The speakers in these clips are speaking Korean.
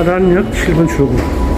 하단역 7번 출구.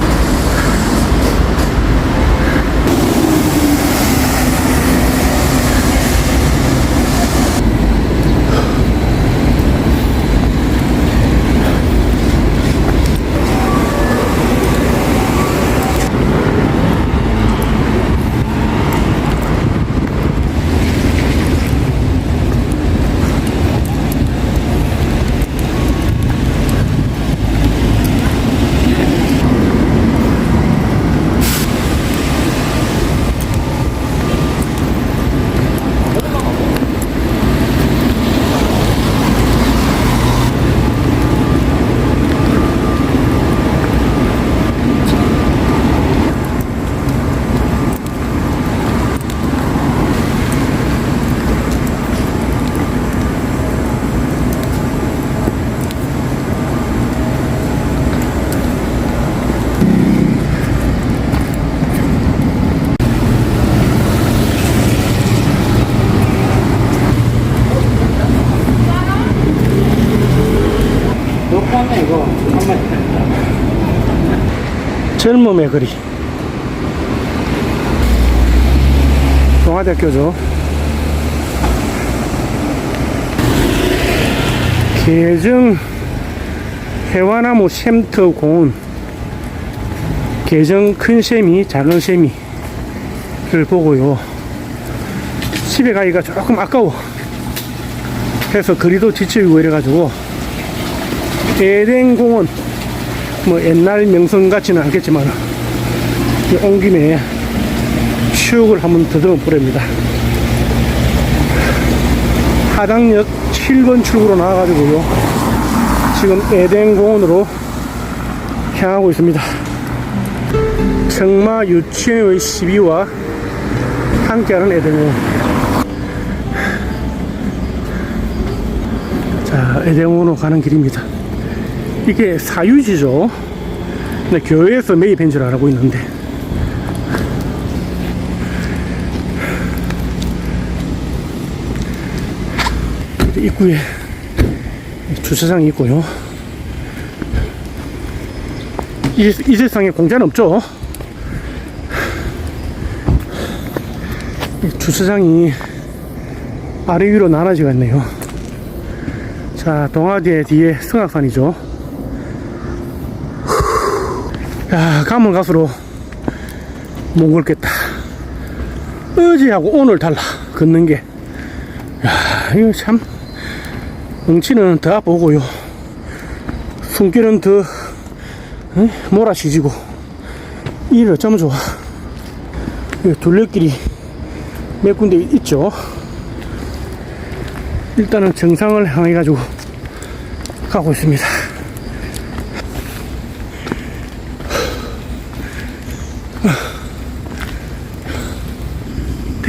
젊음의 거리. 동아대학교죠. 계정 해와나무 샘터 공원 계정 큰 샘이 작은 샘이를 보고요. 집에 가기가 조금 아까워. 그래서 거리도 지치고 이래가지고 에덴공원 뭐 옛날 명성 같지는 않겠지만 이온 김에 추억을 한번 더듬어 보렵니다. 하당역 7번 출구로 나와가지고요. 지금 에덴공원으로 향하고 있습니다. 청마 유치원의 시비와 함께하는 에덴공원. 자, 에덴공원으로 가는 길입니다. 이게 사유지죠. 근데 교회에서 매입한 줄 알고 있는데. 입구에 주차장이 있고요. 이, 이 세상에 공짜는 없죠. 이 주차장이 아래 위로 나눠지가 있네요. 자, 동아대 뒤에 승악산이죠. 야, 가면 갈수록 못 걷겠다. 어제하고 오늘 달라. 걷는 게. 야, 이거 참. 엉치는 더 아프고요. 숨결은 더 응? 몰아시지고. 일 어쩌면 좋아. 이 둘레길이 몇 군데 있죠. 일단은 정상을 향해 가지고 가고 있습니다.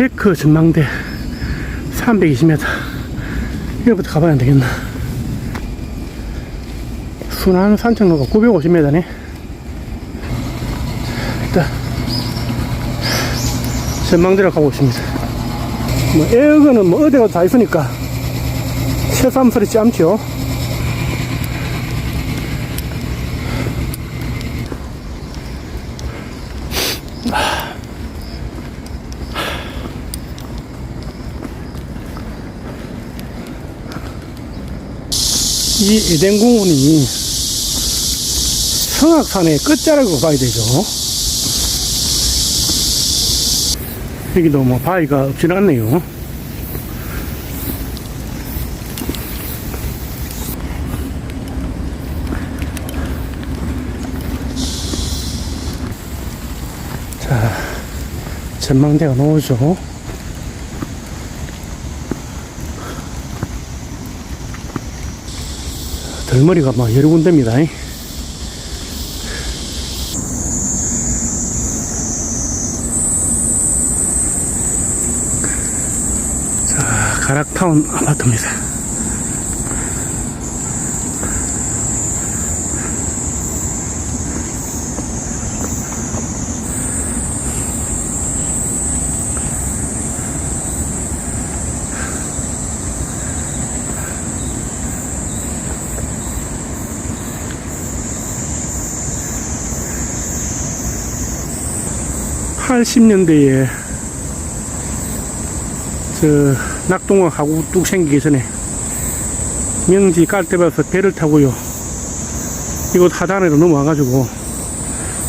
데크 전망대 320m 여기부터 가봐야 되겠나? 순환 산책로가 950m네. 일단 전망대로 가고 있습니다. 뭐 에어건은 뭐 어디 가도 다 있으니까 새삼스럽지 않죠 이 에덴공원이 성악산의 끝자락으로 봐야 되죠. 여기도 뭐 바위가 없지는 않네요. 자, 전망대가 나오죠. 덜머리가 막 여러 군데입니다. 자, 가락타운 아파트입니다. 80년대에 저 낙동강하고 뚝 생기기 전에 명지 깔대밭에서 배를 타고요. 이곳 하단으로 넘어와가지고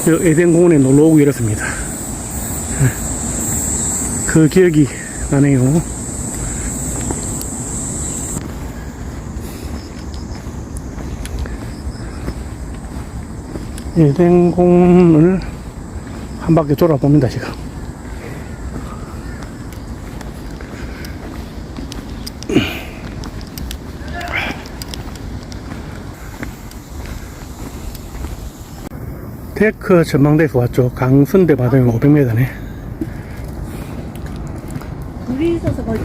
저 에덴 공원에 놀러 오고 이랬습니다. 그 기억이 나네요. 에덴 공원을 한 바퀴 돌아봅니다, 지금. 테크 전망대에서 왔죠. 강선대 바다면 500m네. 물이 있어서 거기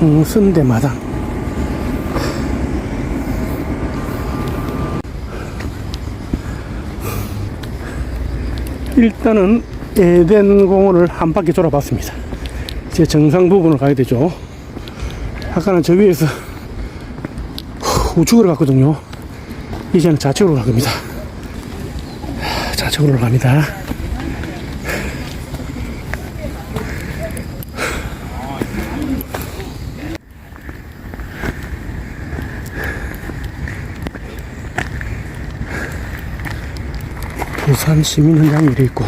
강선대 마당. 일단은 에덴 공원을 한 바퀴 돌아봤습니다. 이제 정상 부분을 가야 되죠. 아까는 저 위에서 우측으로 갔거든요. 이제는 좌측으로 갈 겁니다. 좌측으로 갑니다. 부산 시민훈장이 이래 있고.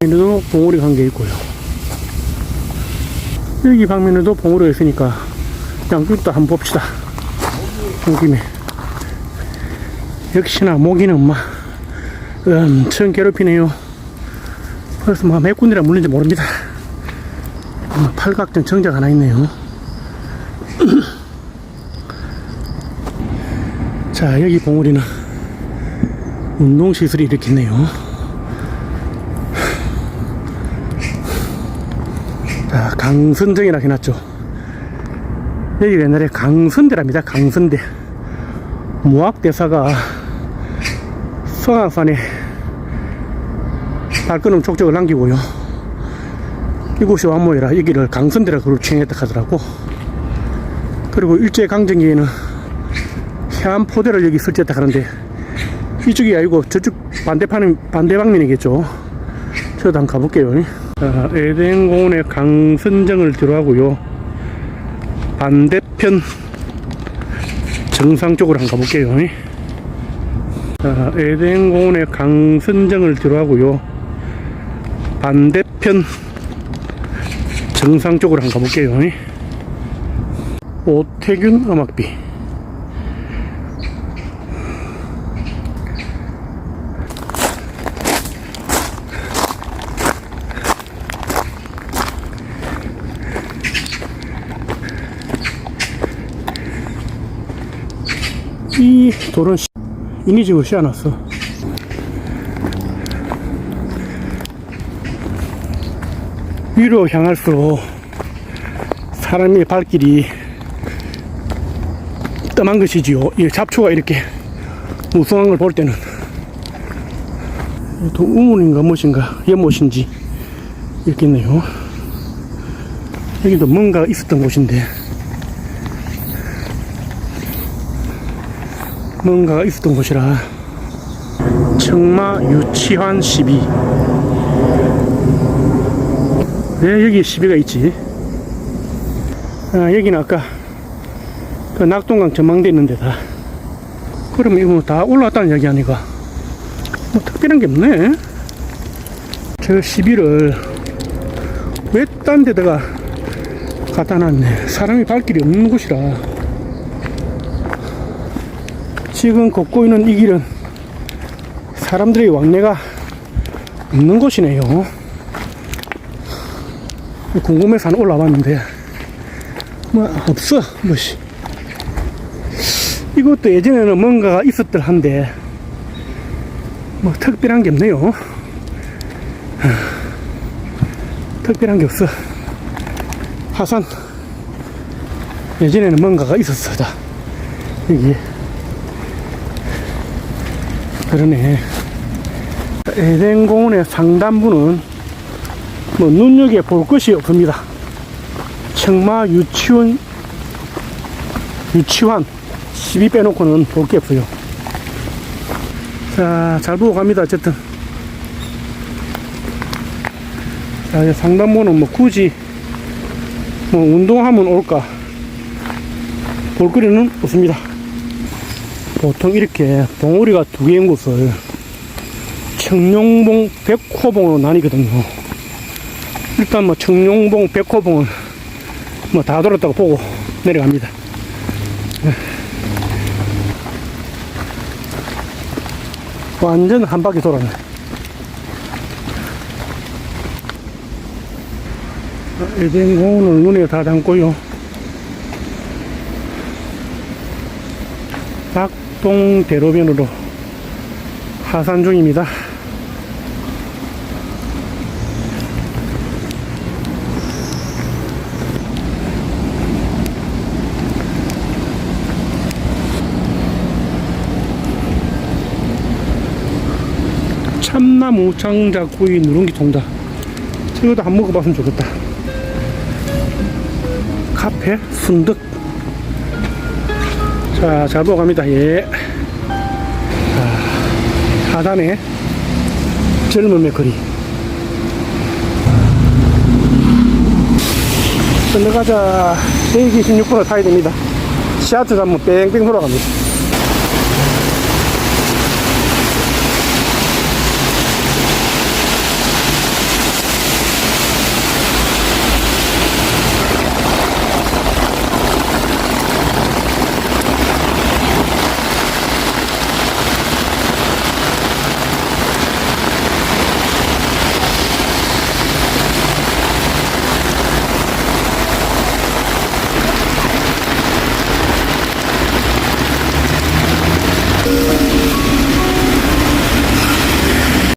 여기도 봉우리 간게 있고요. 여기 방면에도 봉우리가 있으니까 양쪽도 한번 봅시다. 온 김에 역시나 모기는 막 엄청 괴롭히네요. 그래서 막 몇 군데나 물는지 모릅니다. 어, 팔각정 정작 하나 있네요 자 여기 봉우리는 운동시설이 이렇게 있네요. 자 강선정이라 해놨죠. 여기가 옛날에 강선대랍니다 강선대. 무학대사가 성악산에 발걸음 족적을 남기고요. 이곳이 완모이라 여기를 강선대라 그로 칭했다 하더라고. 그리고 일제강점기에는 해안 포대를 여기 설치했다 하는데 이쪽이 아니고 저쪽 반대편은 반대 방면이겠죠. 저도 한번 가볼게요. 자, 에덴 공원의 강선정을 들어가고요. 반대편 정상 쪽으로 한번 가볼게요. 자, 에덴 공원의 강선정을 들어가고요. 반대편 정상 쪽으로 한번 가볼게요. 오태균 음악비. 이 돌은 시- 인위적으로 씌워놨어. 위로 향할수록 사람의 발길이 뜸한 것이지요. 이 잡초가 이렇게 무성한 걸 볼 때는 또 우물인가 무엇인가 연못인지 이렇게 있네요. 여기도 뭔가 있었던 곳인데 뭔가가 있었던 곳이라 청마 유치환 시비. 왜 여기 시비가 있지. 아, 여기는 아까 그 낙동강 전망대 있는 데다. 그러면 이거 다 올라왔다는 이야기 아니가? 뭐 특별한 게 없네. 저 시비를 왜 딴 데다가 갖다 놨네? 사람이 발길이 없는 곳이라 지금 걷고 있는 이 길은 사람들의 왕래가 없는 곳이네요. 궁금해서 한 올라왔는데, 뭐, 없어, 뭐시. 이것도 예전에는 뭔가가 있었들 한데, 뭐, 특별한 게 없네요. 하, 특별한 게 없어. 하산. 예전에는 뭔가가 있었어, 다. 여기. 그러네. 에덴 공원의 상단부는 뭐 눈여겨 볼 것이 없습니다. 청마 유치원, 유치원 12 빼놓고는 볼 게 없어요. 자, 잘 보고 갑니다. 어쨌든. 자, 이제 상단부는 뭐 굳이 뭐 운동하면 올까 볼거리는 없습니다. 보통 이렇게 봉우리가 두 개인 곳을 청룡봉, 백호봉으로 나뉘거든요. 일단 뭐 청룡봉, 백호봉은 뭐 다 돌았다고 보고 내려갑니다. 완전 한 바퀴 돌았네. 에덴공원을 눈에 다 담고요. 낙동 대로변으로 하산 중입니다. 참나무 장작구이 누룽지 통닭. 이것도 한번 먹어봤으면 좋겠다. 카페 순득. 자, 잘 보고 갑니다. 예. 자, 하단에 젊음의 거리. 건너가자. 126번을 타야 됩니다. 시아트 가면 뺑뺑 돌아갑니다.